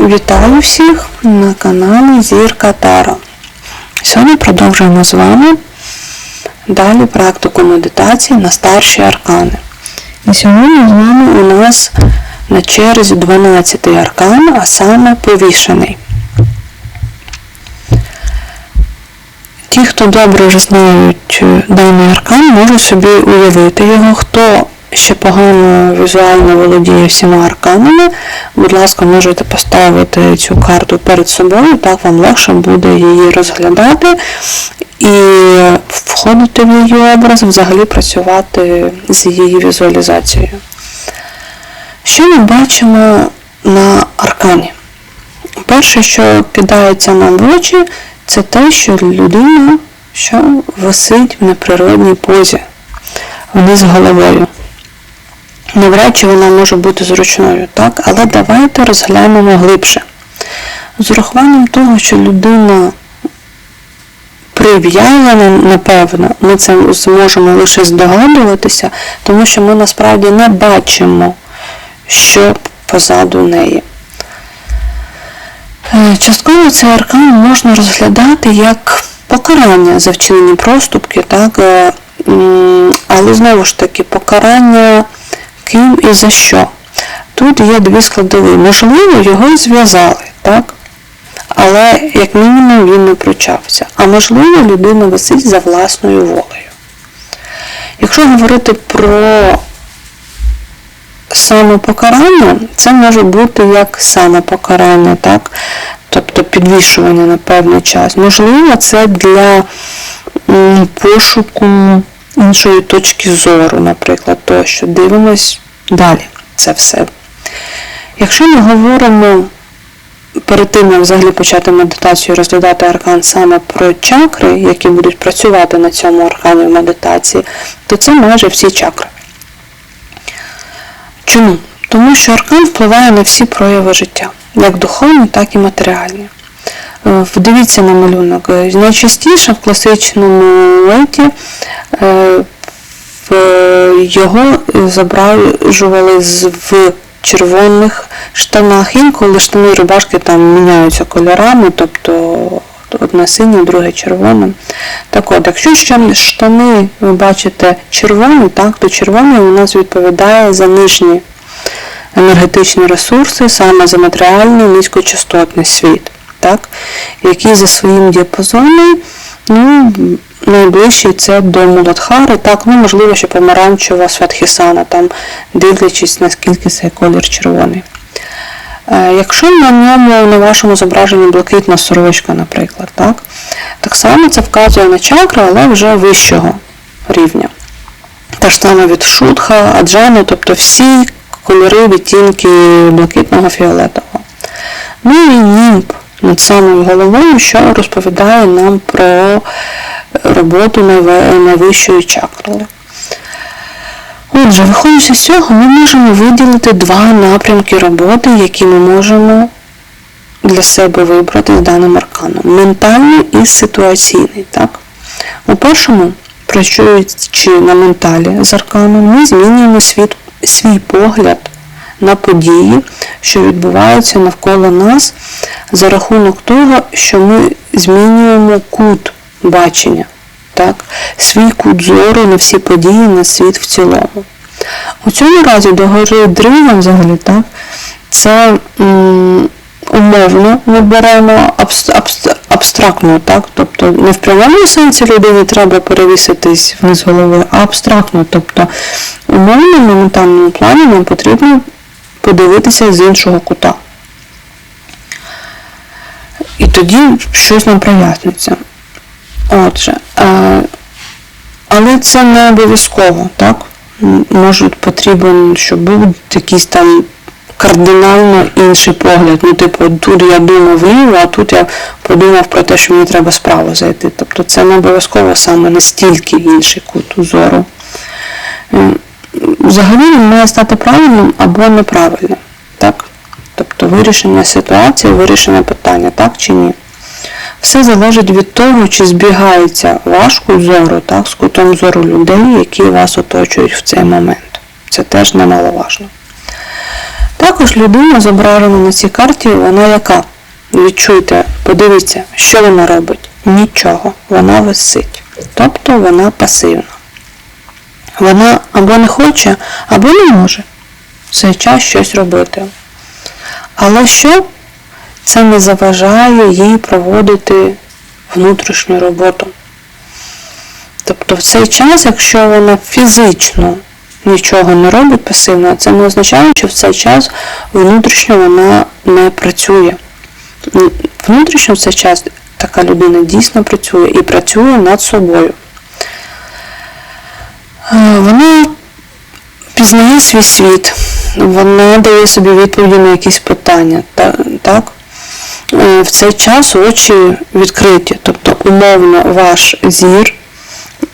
Вітаю всіх на каналі Зірка Таро. Сьогодні продовжуємо з вами далі практику медитації на старші аркани. І сьогодні з вами у нас на черзі 12 аркан, а саме повішений. Ті, хто добре вже знають даний аркан, можуть собі уявити його, хто ще погано візуально володіє всіма арканами, будь ласка, можете поставити цю карту перед собою, так вам легше буде її розглядати і входити в її образ, взагалі працювати з її візуалізацією. Що ми бачимо на аркані? Перше, що кидається нам в очі, це те, що людина що висить в неприродній позі, вниз головою. Навряд чи вона може бути зручною, так? але давайте розглянемо глибше. З урахуванням того, що людина прив'язана, напевно, ми це зможемо лише здогадуватися, тому що ми насправді не бачимо, що позаду неї. Е, Частково цей аркан можна розглядати як покарання за вчинені проступки, так? е, але знову ж таки покарання ким і за що. Тут є дві складові. Можливо, його зв'язали, так? але як мінімум він не пручався. А можливо, людина висить за власною волею. Якщо говорити про самопокарання, це може бути як самопокарання, так? тобто підвішування на певний час. Можливо, це для пошуку іншої точки зору, наприклад, тощо. Дивимось далі це все. Якщо ми говоримо перед тим, як взагалі почати медитацію, розглядати аркан саме про чакри, які будуть працювати на цьому аркані в медитації, то це майже всі чакри. Чому? Тому що аркан впливає на всі прояви життя, як духовні, так і матеріальні. Е, Вдивіться на малюнок. Е, Найчастіше в класичному леті е, його зображували в червоних штанах. Інколи штани рубашки там міняються кольорами, тобто одне синє, друге червоне. Так от, якщо ще штани ви бачите червоні, так, то червоний у нас відповідає за нижні енергетичні ресурси, саме за матеріальний низькочастотний світ, так, який за своїм діапазоном ну, найближчий це до Муладхари, так, ну можливо, ще помаранчева Святхісана, там, дивлячись, наскільки цей колір червоний. Е, Якщо на ньому на вашому зображенні блакитна сорочка, наприклад, так, так само це вказує на чакри, але вже вищого рівня. Та ж саме від шутха, аджану, тобто всі кольори, відтінки блакитного фіолетового. Ну і німб над самою головою, що розповідає нам про роботу найвищої чакри. Отже, виходячи з цього, ми можемо виділити два напрямки роботи, які ми можемо для себе вибрати з даним арканом. Ментальний і ситуаційний. Так? У першому, працюючи на менталі з арканом, ми змінюємо світ, свій погляд на події, що відбуваються навколо нас, за рахунок того, що ми змінюємо кут бачення, так? свій кут зору на всі події, на світ в цілому. У цьому разі догори дригом взагалі, так? це м, умовно ми беремо абс- абс- абстрактно, так? тобто не в прямому сенсі людині треба перевіситись вниз голови, а абстрактно. Тобто умовно на ментальному плані нам потрібно подивитися з іншого кута. І тоді щось нам проясниться. Отже, е, але це не обов'язково, так? Може потрібен, щоб був якийсь там кардинально інший погляд. Ну, типу, тут я думав вліво, а тут я подумав про те, що мені треба справа зайти. Тобто це не обов'язково саме настільки інший кут зору. Взагалі він має стати правильним або неправильним. Так? Тобто вирішення ситуації, вирішення питання, так чи ні. Все залежить від того, чи збігається ваш кут зору так, з кутом зору людей, які вас оточують в цей момент. Це теж немаловажно. Також людина зображена на цій карті, вона яка? Відчуйте, подивіться, що вона робить? Нічого, вона висить. Тобто вона пасивна. Вона або не хоче, або не може цей час щось робити. Але що? Це не заважає їй проводити внутрішню роботу. Тобто в цей час, якщо вона фізично нічого не робить пасивно, це не означає, що в цей час внутрішньо вона не працює. Внутрішньо в цей час така людина дійсно працює і працює над собою. Е, Вона пізнає свій світ, вона дає собі відповіді на якісь питання. Так? Е, В цей час очі відкриті, тобто умовно ваш зір,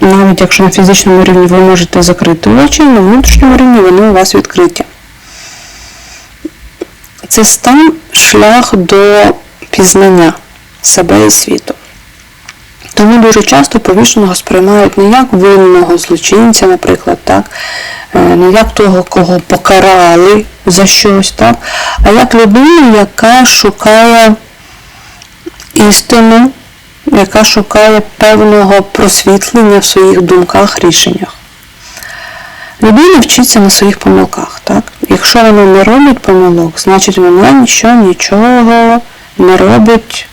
навіть якщо на фізичному рівні ви можете закрити очі, на внутрішньому рівні вони у вас відкриті. Це стан шлях до пізнання себе і світу. Тому дуже часто повішеного сприймають не як винного злочинця, наприклад, так, е, не як того, кого покарали за щось, так, а як людину, яка шукає істину, яка шукає певного просвітлення в своїх думках, рішеннях. Людина вчиться на своїх помилках. Так? Якщо вона не робить помилок, значить вона нічого, нічого не робить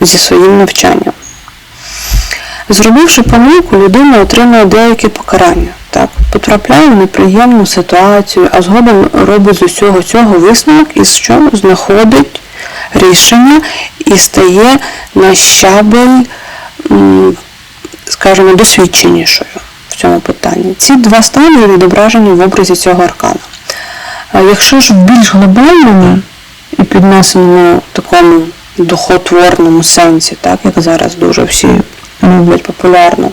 зі своїм навчанням. Зробивши помилку, людина отримує деякі покарання, так? потрапляє в неприємну ситуацію, а згодом робить з усього цього висновок, і що знаходить рішення і стає на щабель, скажімо, досвідченішою в цьому питанні. Ці два стани відображені в образі цього аркана. А якщо ж в більш глобальному і піднесеному такому духотворному сенсі, так як зараз дуже всі люблять популярно,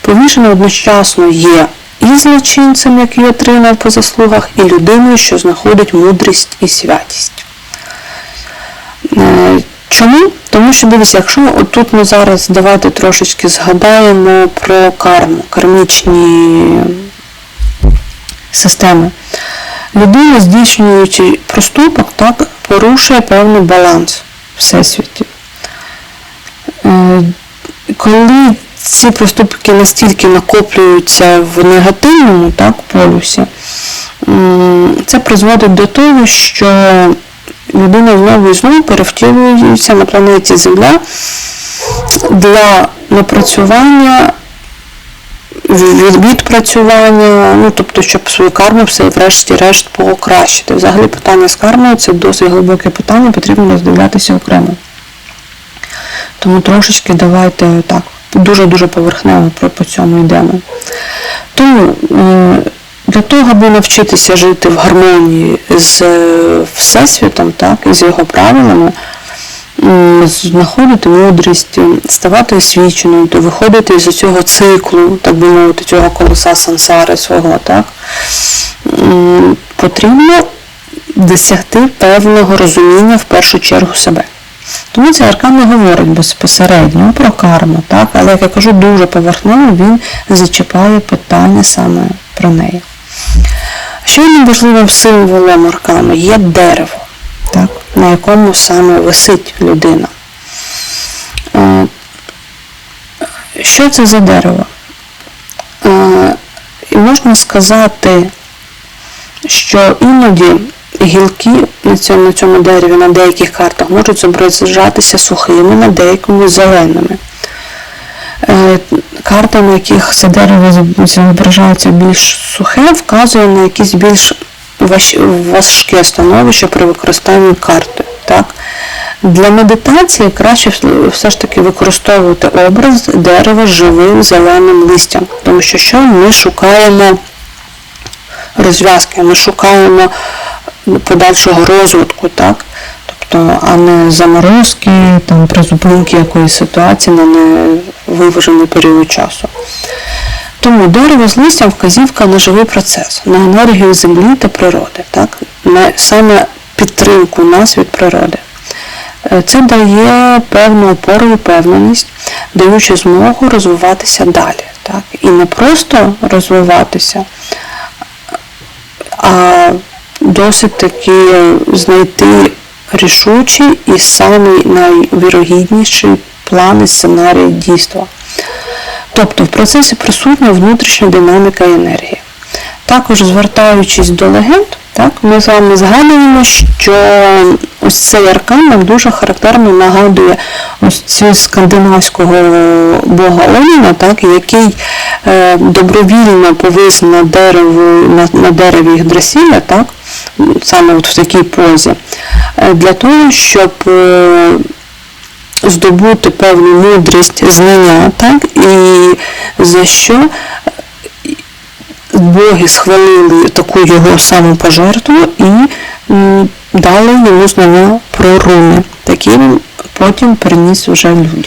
повішено одночасно є і злочинцем, який отримав по заслугах, і людиною, що знаходить мудрість і святість. Е, Чому? Тому що дивіться, якщо тут ми зараз давайте трошечки згадаємо про карму, кармічні системи. Людина, здійснюючи проступок, так, порушує певний баланс всесвіті. Коли ці проступки настільки накоплюються в негативному так, полюсі, це призводить до того, що людина знову і знову перевтілюється на планеті Земля для напрацювання, від- відпрацювання, ну тобто, щоб свою карму все врешті-решт покращити. Взагалі питання з кармою це досить глибоке питання, потрібно роздивлятися окремо. Тому трошечки давайте так, дуже-дуже поверхнево по цьому йдемо. Тому е, для того, аби навчитися жити в гармонії з е, Всесвітом, так, з його правилами, знаходити мудрість, ставати освіченою, то виходити з цього циклу, так би мовити, цього колеса сансари свого, так, потрібно досягти певного розуміння в першу чергу себе. Тому цей аркан не говорить безпосередньо про карму, так? але, як я кажу, дуже поверхнево він зачіпає питання саме про неї. Ще одним важливим символом аркану є дерево, так? на якому саме висить людина. Е, Що це за дерево? Е, І можна сказати, що іноді гілки на цьому, на цьому дереві на деяких картах можуть зображатися сухими, на деякому зеленими. Е, Карта, на яких це дерево зображається більш сухе, вказує на якесь більш важ- важке становище при використанні карти. Так? Для медитації краще все ж таки використовувати образ дерева живим зеленим листям, тому що що ми шукаємо розв'язки, ми шукаємо подальшого розвитку, так? Тобто, а не заморозки, там, призупинки якоїсь ситуації на невиважений період часу. Тому дерево з листям вказівка на живий процес, на енергію землі та природи, так? на саме підтримку нас від природи. Е, Це дає певну опору і впевненість, даючи змогу розвиватися далі. Так? І не просто розвиватися, а досить таки знайти рішучий і самий найвірогідніший план і сценарій дійства. Тобто в процесі присутня внутрішня динаміка і енергія. Також звертаючись до легенд, так, ми з вами згадуємо, що ось цей аркан нам дуже характерно нагадує ось цю скандинавського бога Одіна, так, який е, добровільно повис на, дерево, на, на дереві Йгдрасіля, так, саме от в такій позі, е, для того, щоб е, здобути певну мудрість, знання, так, і за що боги схвалили таку його самопожертву і дали йому знання про руни. Він потім приніс вже людям.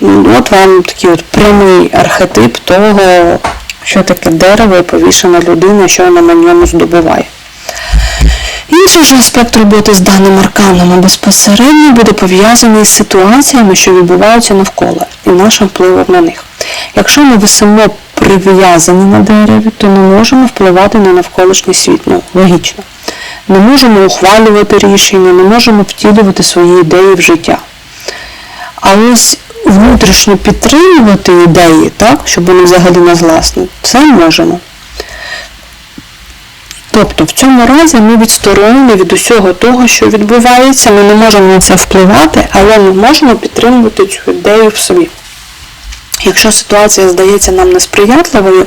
Ну, От вам такий от прямий архетип того, що таке дерево і повішена людина, що вона на ньому здобуває. Інший ж аспект роботи з даним арканом безпосередньо буде пов'язаний з ситуаціями, що відбуваються навколо, і нашим впливом на них. Якщо ми висимо прив'язані на дереві, то не можемо впливати на навколишній світ. Ну, логічно. Не можемо ухвалювати рішення, не можемо втілювати свої ідеї в життя. А ось внутрішньо підтримувати ідеї, так, щоб вони взагалі нас власні, це можемо. Тобто в цьому разі ми відсторонені від усього того, що відбувається, ми не можемо на це впливати, але ми можемо підтримувати цю ідею в собі. Якщо ситуація здається нам несприятливою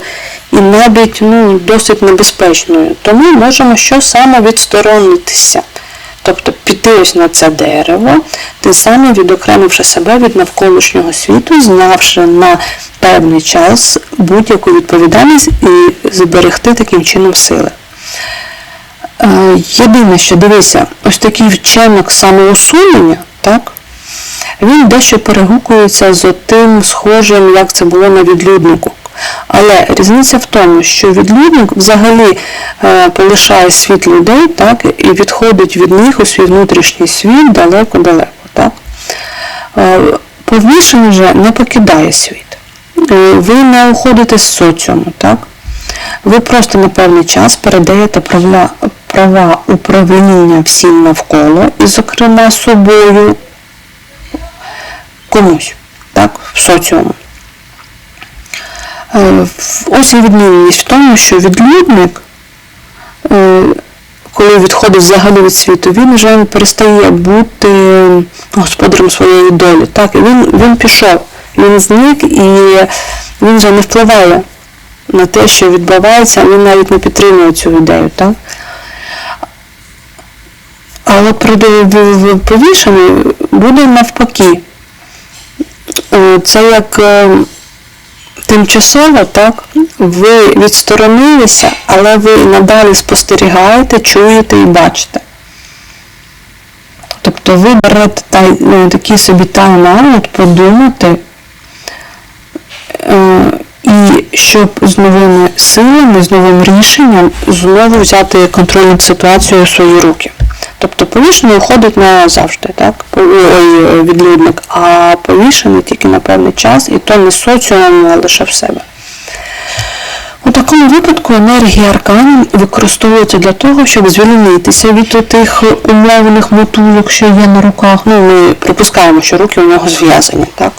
і навіть ну, досить небезпечною, то ми можемо що саме відсторонитися. Тобто піти ось на це дерево, тим самим відокремивши себе від навколишнього світу, знявши на певний час будь-яку відповідальність і зберегти таким чином сили. Е, Єдине, що дивися, ось такий вчинок самоусунення, так, він дещо перегукується з тим схожим, як це було на відлюднику. Але різниця в тому, що відлюдник взагалі е, полишає світ людей так, і відходить від них у свій внутрішній світ далеко-далеко. Так. Е, Повішений же не покидає світ. Е, Ви не уходите з соціуму. Так. Ви просто на певний час передаєте права, права управління всім навколо, і, зокрема, собою комусь, так, в соціуму. Е, Ось і відмінність в тому, що відлюдник, е, коли відходить взагалі від світу, він вже перестає бути господарем своєї долі. Так, і він, він пішов, він зник і він вже не впливає на те, що відбувається, він навіть не підтримує цю ідею. Так? Але при повішенні буде навпаки. Е, Це як тимчасово, так, ви відсторонилися, але ви надалі спостерігаєте, чуєте і бачите. Тобто ви берете тай- ну, такий собі тайм-аут подумати, е, і щоб з новими силами, з новим рішенням знову взяти контроль над ситуацією в свої руки. Тобто повішений уходить назавжди, так? Ой, відлюдник, а повішений тільки на певний час, і то не з соціумом, а лише в себе. У такому випадку енергія аркану використовується для того, щоб звільнитися від тих умовних мотузок, що є на руках. Ну, ми припускаємо, що руки у нього зв'язані, так?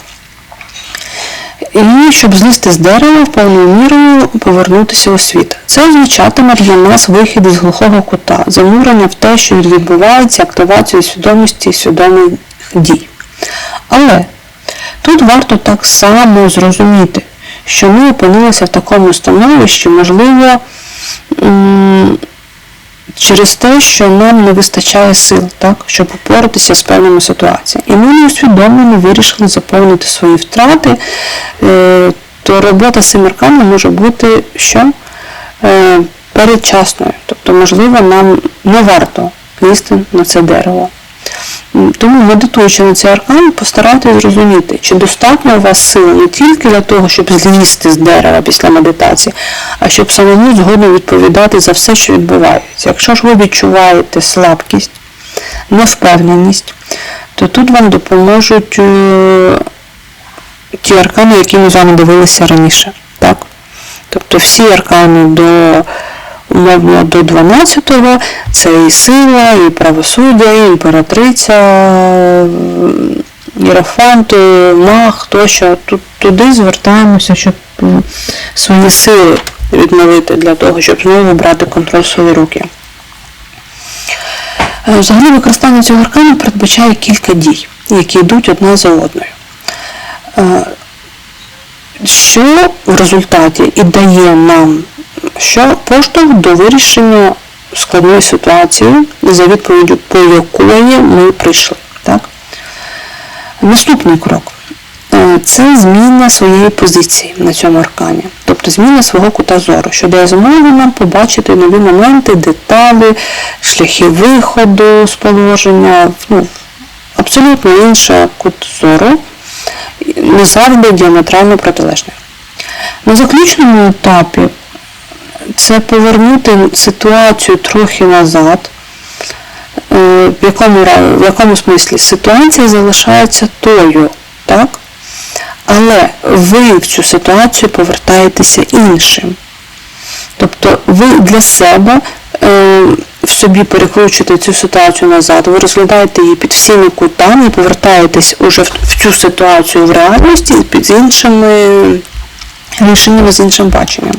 І щоб злізти з дерева в повною мірою повернутися у світ. Це означатиме для нас вихід із глухого кута, занурення в те, що відбувається, активацію свідомості і свідомих дій. Але тут варто так само зрозуміти, що ми опинилися в такому становищі, можливо, через те, що нам не вистачає сил, так, щоб упоратися з певними ситуаціями. І ми неусвідомлено вирішили заповнити свої втрати, е, то робота з цим арканом може бути що? Е, передчасною. Тобто, можливо, нам не варто лізти на це дерево. Тому, медитуючи на цей аркан, постарайтесь зрозуміти, чи достатньо у вас сили не тільки для того, щоб злізти з дерева після медитації, а щоб самому згодом відповідати за все, що відбувається. Якщо ж ви відчуваєте слабкість, невпевненість, то тут вам допоможуть е, ті аркани, які ми з вами дивилися раніше. Так? Тобто всі аркани до умовно до 12-го це і сила, і правосуддя, і імператриця, Єрофант, маг, тощо. Тут туди звертаємося, щоб свої сили відновити для того, щоб знову брати контроль в свої руки. Е, Взагалі використання цього аркану передбачає кілька дій, які йдуть одна за одною. Е, Що в результаті і дає нам що поштовх до вирішення складної ситуації, за відповіддю по якої ми прийшли. Так? Наступний крок Е, це зміна своєї позиції на цьому аркані, тобто зміна свого кута зору, що дає змогу нам побачити нові моменти, деталі, шляхи виходу з положення, ну, абсолютно інший кут зору, не завжди діаметрально протилежний. На заключному етапі це повернути ситуацію трохи назад, Е, в якому, в якому смислі ситуація залишається тою, так? але ви в цю ситуацію повертаєтеся іншим. Тобто ви для себе е, в собі перекручуєте цю ситуацію назад, ви розглядаєте її під всіми кутами і повертаєтесь уже в, в цю ситуацію в реальності під іншими рішеннями, з іншим баченням.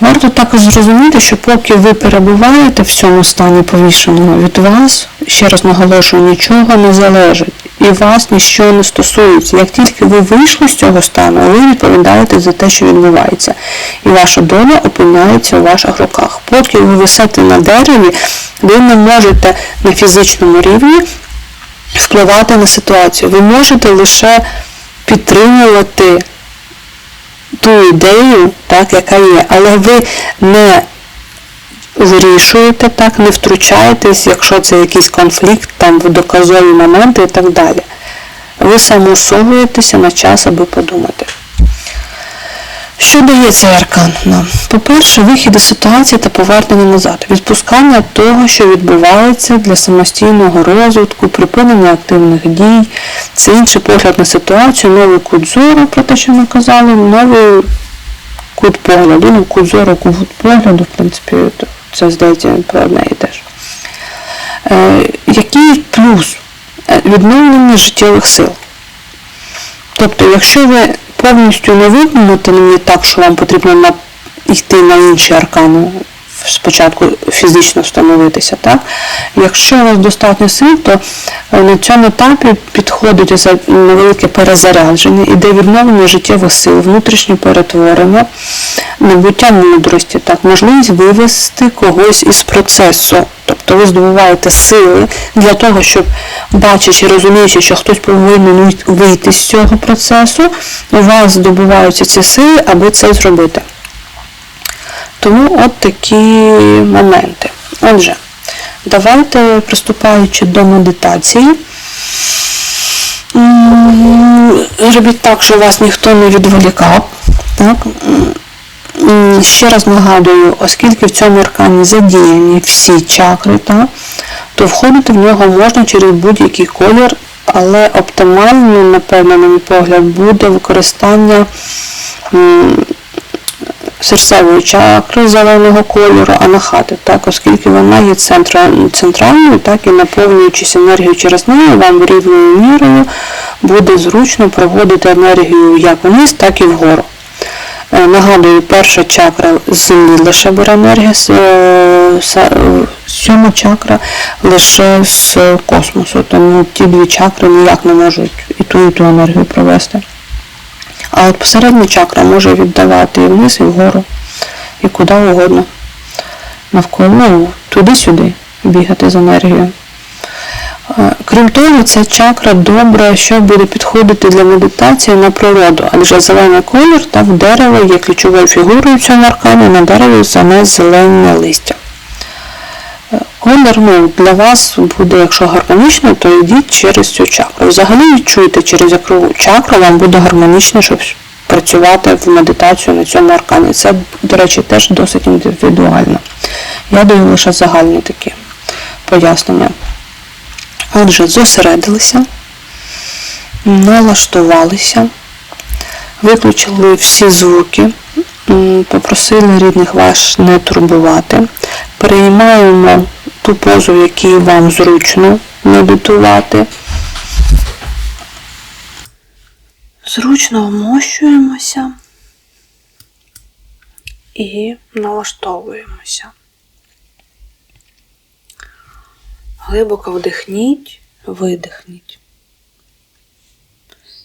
Варто також зрозуміти, що поки ви перебуваєте в цьому стані повішеного, від вас, ще раз наголошую, нічого не залежить і вас нічого не стосується. Як тільки ви вийшли з цього стану, ви відповідаєте за те, що відбувається. І ваша доля опиняється у ваших руках. Поки ви висите на дереві, ви не можете на фізичному рівні впливати на ситуацію. Ви можете лише підтримувати ту ідею, так, яка є, але ви не вирішуєте так, не втручаєтесь, якщо це якийсь конфлікт, там в доказові моменти і так далі. Ви самоусовуєтеся на час, аби подумати. Що дає цей аркан нам? По-перше, вихід із ситуації та повернення назад, відпускання того, що відбувається для самостійного розвитку, припинення активних дій, це інший погляд на ситуацію, новий кут зору, про те, що ми казали, новий кут погляду, ну, кут зору, кут погляду, в принципі, це здається про одне і те ж. Е, який плюс? Е, Відновлення життєвих сил. Тобто, якщо ви повністю не виконуєте не так, що вам потрібно йти на інші аркани, спочатку фізично встановитися, так? Якщо у вас достатньо сил, то е, на цьому етапі підходить за невелике перезарядження, іде відновлення життєвих сил, внутрішнє перетворення, набуття мудрості, так, можливість вивести когось із процесу. Тобто ви здобуваєте сили для того, щоб бачачи, розуміючи, що хтось повинен вийти з цього процесу, у вас здобуваються ці сили, аби це зробити. Тому от такі моменти. Отже, давайте, приступаючи до медитації, робіть так, щоб вас ніхто не відволікав. Так? Ще раз нагадую, оскільки в цьому аркані задіяні всі чакри, так, то входити в нього можна через будь-який колір, але оптимально, напевно, на мій погляд, буде використання серцевої чакри зеленого кольору, анахати, так, оскільки вона є центральною, так і наповнюючись енергією через неї, вам рівною мірою буде зручно проводити енергію як вниз, так і вгору. Е, Нагадую, перша чакра з землі лише бере енергію, с- е, е, сьома чакра лише з космосу, тому ті дві чакри ніяк не можуть і ту, і ту енергію провести. А от посередня чакра може віддавати і вниз, і вгору, і куди угодно. Навколо, ну, туди-сюди бігати з енергією. Крім того, ця чакра добре, що буде підходити для медитації на природу, адже зелений колір та в дерево є ключовою фігурою в цьому аркані, на дереві саме зелене листя. Е, ну, для вас буде, якщо гармонічно, то йдіть через цю чакру. Взагалі відчуйте, через яку чакру вам буде гармонічно, щоб працювати в медитацію на цьому аркані. Це, до речі, теж досить індивідуально. Я даю лише загальні такі пояснення. Отже, зосередилися, налаштувалися, виключили всі звуки, попросили рідних ваш не турбувати. Переймаємо ту позу, в якій вам зручно медитувати. Зручно вмощуємося і налаштовуємося. Глибоко вдихніть, видихніть.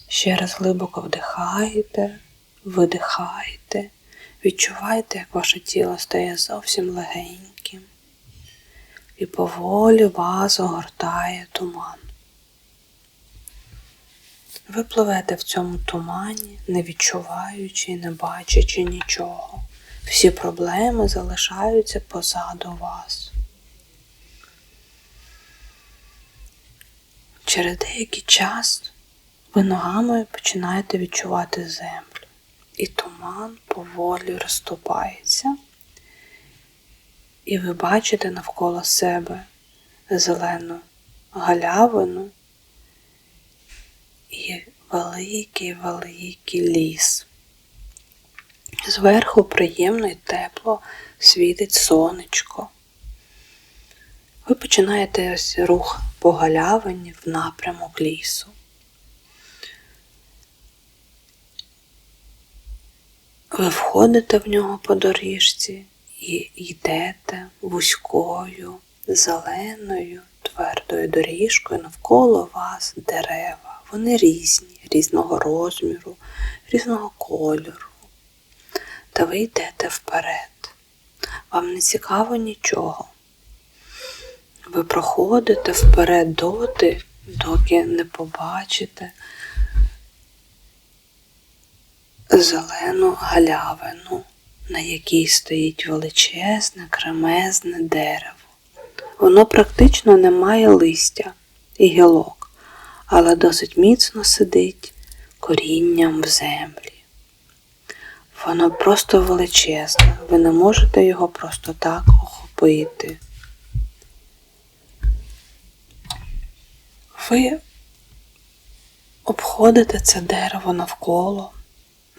Ще раз глибоко вдихаєте, видихаєте. Відчувайте, як ваше тіло стає зовсім легеньким. І поволі вас огортає туман. Ви пливете в цьому тумані, не відчуваючи і не бачачи нічого. Всі проблеми залишаються позаду вас. Через деякий час ви ногами починаєте відчувати землю, і туман поволі розступається, і ви бачите навколо себе зелену галявину і великий-великий ліс. Зверху приємно і тепло світить сонечко. Ви починаєте ось рух по галявині в напрямок лісу. Ви входите в нього по доріжці і йдете вузькою, зеленою, твердою доріжкою навколо вас дерева. Вони різні, різного розміру, різного кольору. Та ви йдете вперед. Вам не цікаво нічого. Ви проходите вперед доти, доки не побачите зелену галявину, на якій стоїть величезне, кремезне дерево. Воно практично не має листя і гілок, але досить міцно сидить корінням в землі. Воно просто величезне, ви не можете його просто так охопити. Ви обходите це дерево навколо,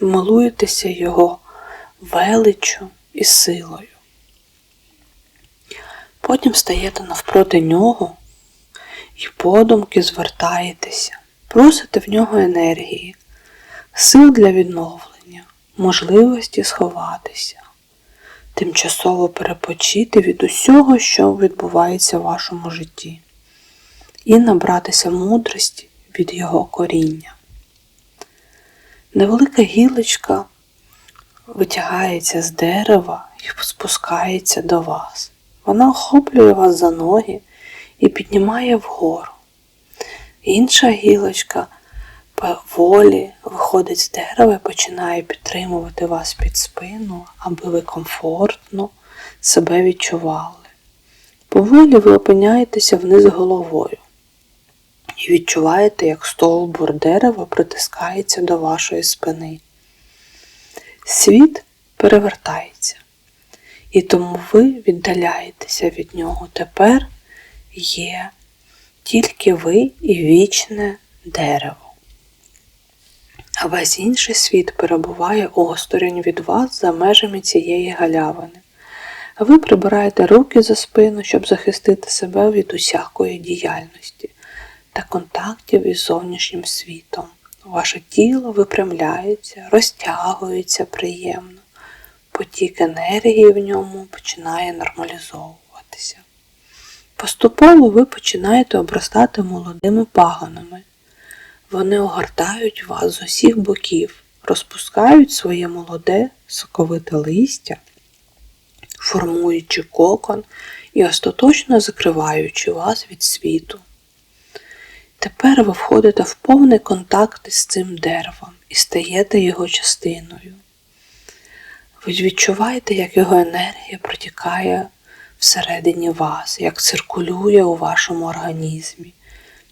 милуєтеся його величчю і силою. Потім стаєте навпроти нього і подумки звертаєтеся, просите в нього енергії, сил для відновлення, можливості сховатися, тимчасово перепочити від усього, що відбувається в вашому житті і набратися мудрості від його коріння. Невелика гілочка витягається з дерева і спускається до вас. Вона охоплює вас за ноги і піднімає вгору. Інша гілочка поволі виходить з дерева і починає підтримувати вас під спину, аби ви комфортно себе відчували. Поволі ви опиняєтеся вниз головою і відчуваєте, як стовбур дерева притискається до вашої спини. Світ перевертається, і тому ви віддаляєтеся від нього. Тепер є тільки ви і вічне дерево. А весь інший світ перебуває осторонь від вас за межами цієї галявини. А ви прибираєте руки за спину, щоб захистити себе від усякої діяльності та контактів із зовнішнім світом. Ваше тіло випрямляється, розтягується приємно, потік енергії в ньому починає нормалізовуватися. Поступово ви починаєте обростати молодими пагонами. Вони огортають вас з усіх боків, розпускають своє молоде соковите листя, формуючи кокон і остаточно закриваючи вас від світу. Тепер ви входите в повний контакт із цим деревом і стаєте його частиною. Ви відчуваєте, як його енергія протікає всередині вас, як циркулює у вашому організмі.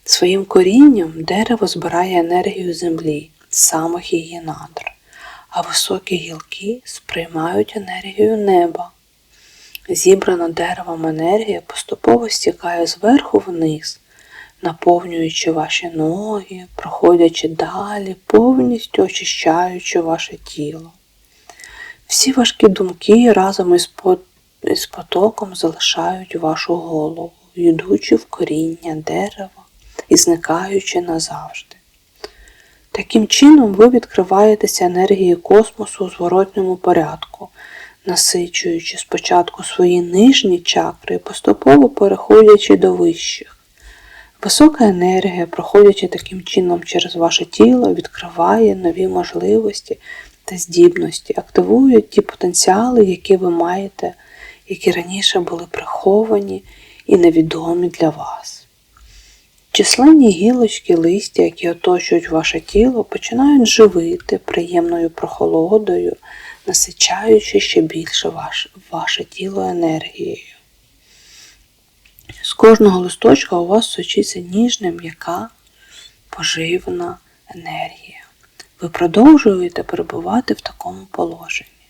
Своїм корінням дерево збирає енергію землі, з самих її надр, а високі гілки сприймають енергію неба. Зібрана деревом енергія поступово стікає зверху вниз наповнюючи ваші ноги, проходячи далі, повністю очищаючи ваше тіло. Всі важкі думки разом із, потоком залишають вашу голову, йдучи в коріння дерева і зникаючи назавжди. Таким чином ви відкриваєтеся енергії космосу у зворотньому порядку, насичуючи спочатку свої нижні чакри, поступово переходячи до вищих. Висока енергія, проходячи таким чином через ваше тіло, відкриває нові можливості та здібності, активує ті потенціали, які ви маєте, які раніше були приховані і невідомі для вас. Численні гілочки листя, які оточують ваше тіло, починають живити приємною прохолодою, насичаючи ще більше ваше, ваше тіло енергією. З кожного листочка у вас сочиться ніжна, м'яка, поживна енергія. Ви продовжуєте перебувати в такому положенні,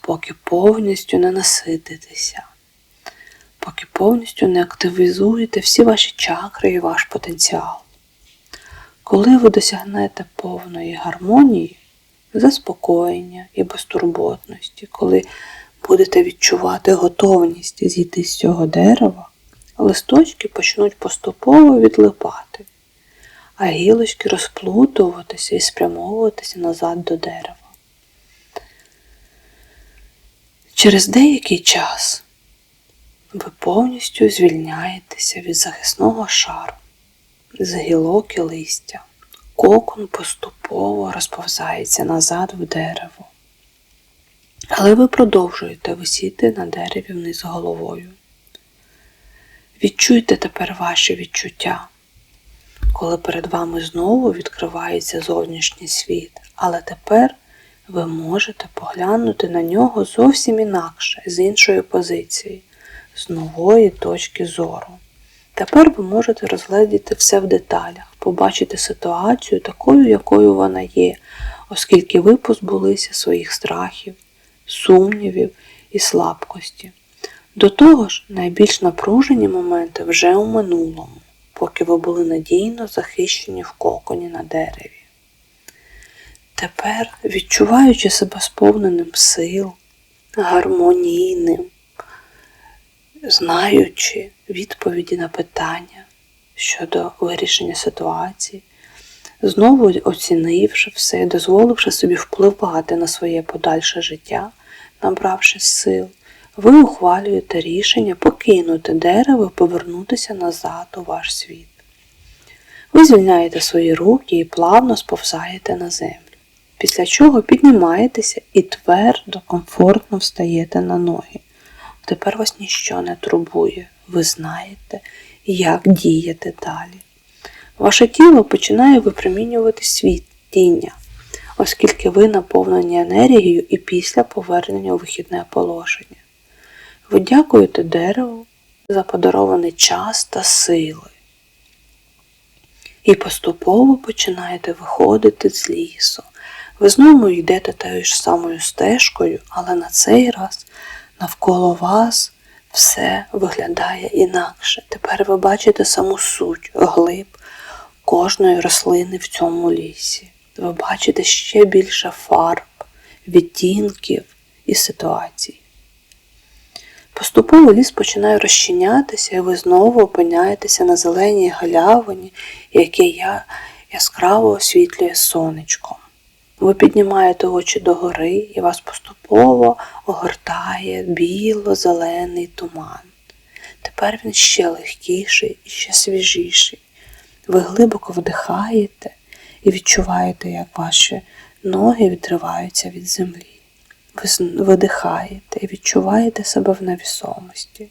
поки повністю не насититеся, поки повністю не активізуєте всі ваші чакри і ваш потенціал. Коли ви досягнете повної гармонії, заспокоєння і безтурботності, коли будете відчувати готовність зійти з цього дерева, листочки почнуть поступово відлипати, а гілочки розплутуватися і спрямовуватися назад до дерева. Через деякий час ви повністю звільняєтеся від захисного шару, з гілок і листя. Кокон поступово розповзається назад в дерево. Але ви продовжуєте висіти на дереві вниз головою. Відчуйте тепер ваші відчуття, коли перед вами знову відкривається зовнішній світ, але тепер ви можете поглянути на нього зовсім інакше, з іншої позиції, з нової точки зору. Тепер ви можете розгледіти все в деталях, побачити ситуацію такою, якою вона є, оскільки ви позбулися своїх страхів, сумнівів і слабкості. До того ж, найбільш напружені моменти вже у минулому, поки ви були надійно захищені в коконі на дереві. Тепер, відчуваючи себе сповненим сил, гармонійним, знаючи відповіді на питання щодо вирішення ситуації, знову оцінивши все, дозволивши собі впливати на своє подальше життя, набравши сил, ви ухвалюєте рішення покинути дерево і повернутися назад у ваш світ. Ви звільняєте свої руки і плавно сповзаєте на землю, після чого піднімаєтеся і твердо, комфортно встаєте на ноги. Тепер вас ніщо не турбує, ви знаєте, як діяти далі. Ваше тіло починає випромінювати світіння, оскільки ви наповнені енергією і після повернення у вихідне положення. Ви дякуєте дереву за подарований час та сили. І поступово починаєте виходити з лісу. Ви знову йдете тою ж самою стежкою, але на цей раз навколо вас все виглядає інакше. Тепер ви бачите саму суть, глиб кожної рослини в цьому лісі. Ви бачите ще більше фарб, відтінків і ситуацій. Поступово ліс починає розчинятися, і ви знову опиняєтеся на зеленій галявині, яке я яскраво освітлює сонечком. Ви піднімаєте очі догори, і вас поступово огортає біло-зелений туман. Тепер він ще легкіший і ще свіжіший. Ви глибоко вдихаєте і відчуваєте, як ваші ноги відриваються від землі. Ви видихаєте і відчуваєте себе в невісомості.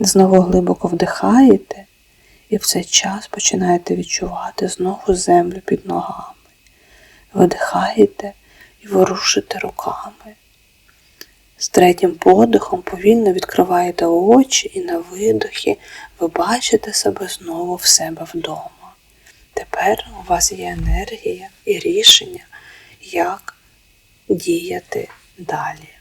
Знову глибоко вдихаєте і в цей час починаєте відчувати знову землю під ногами. Видихаєте і ворушите руками. З третім подихом повільно відкриваєте очі і на видохі ви бачите себе знову в себе вдома. Тепер у вас є енергія і рішення, як діяти далі.